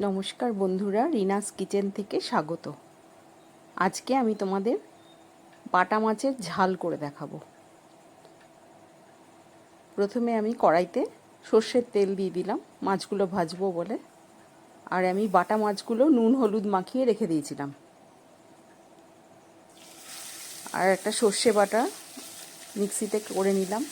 নমস্কার বন্ধুরা, রিনাস কিচেন থেকে স্বাগত। আজকে আমি তোমাদের বাটা মাছের ঝাল করে দেখাবো। প্রথমে আমি কড়াইতে সর্ষের তেল দিয়ে দিলাম, মাছগুলো ভাজবো বলে। আর আমি বাটা মাছগুলো নুন হলুদ মাখিয়ে রেখে দিয়েছিলাম। আর একটা সর্ষে বাটা মিক্সিতে করে নিলাম।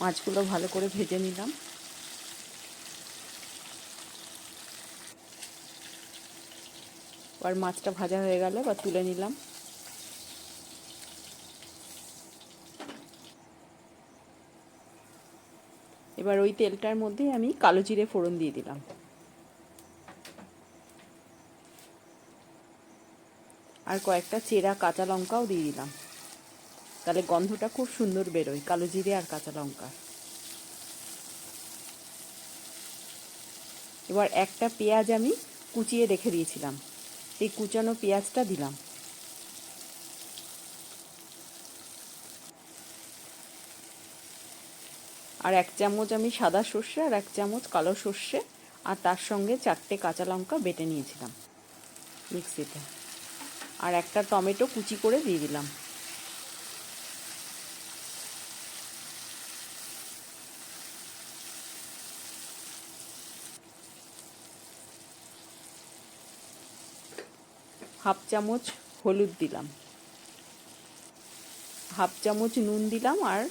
মাছগুলো ভালো করে ভেজে নিলাম। এবার মাছটা ভাজা হয়ে গেলে বা তুলে নিলাম। এবার ওই তেলটার মধ্যে আমি কালো জিরে ফোড়ন দিয়ে দিলাম। আর কয়েকটা চেরা কাঁচা লঙ্কাও দিয়ে দিলাম। তাহলে গন্ধটা খুব সুন্দর বেরোয়, কালো জিরে আর কাঁচা লঙ্কা। এবার একটা পেঁয়াজ আমি কুচিয়ে রেখে দিয়েছিলাম। সেই কুচানো পেঁয়াজটা দিলাম। আর এক চামচ আমি সাদা সর্ষে আর এক চামচ কালো সর্ষে আর তার সঙ্গে চারটে কাঁচা লঙ্কা বেটে নিয়েছিলাম মিক্সিতে। আর একটা টমেটো কুচি করে দিয়ে দিলাম। হাফ চামচ হলুদ দিলাম। হাফ চামচ নুন দিলাম আর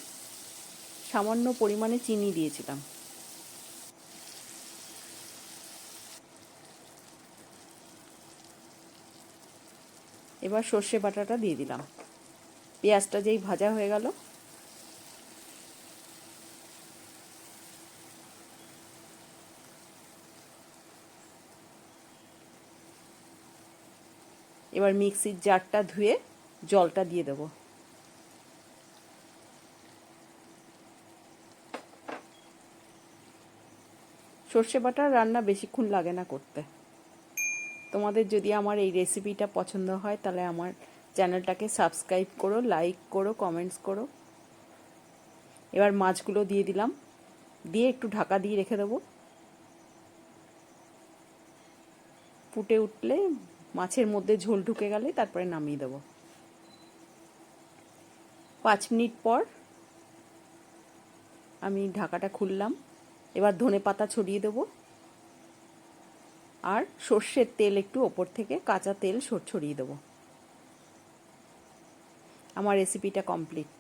সামান্য পরিমাণে চিনি দিয়েছিলাম। এবার সর্ষে বাটাটা দিয়ে দিলাম। পেঁয়াজটা যেই ভাজা হয়ে গেল এবার মিক্সির জারটা ধুয়ে জলটা দিয়ে দেবো। সর্ষে বাটার রান্না বেশিক্ষণ লাগে না করতে। তোমাদের যদি আমার এই রেসিপিটা পছন্দ হয়, তাহলে আমার চ্যানেলটাকে সাবস্ক্রাইব করো, লাইক করো, কমেন্টস করো। এবার মাছগুলো দিয়ে দিলাম। দিয়ে একটু ঢাকা দিয়ে রেখে দেবো। ফুটে উঠলে মাছের মধ্যে ঝোল ঢুকে গেলে তারপরে নামিয়ে দেবো। পাঁচ মিনিট পর আমি ঢাকাটা খুললাম। এবার ধনে পাতা ছড়িয়ে দেবো। আর সর্ষের তেল একটু ওপর থেকে কাঁচা তেল ছড়িয়ে দেবো। আমার রেসিপিটা কমপ্লিট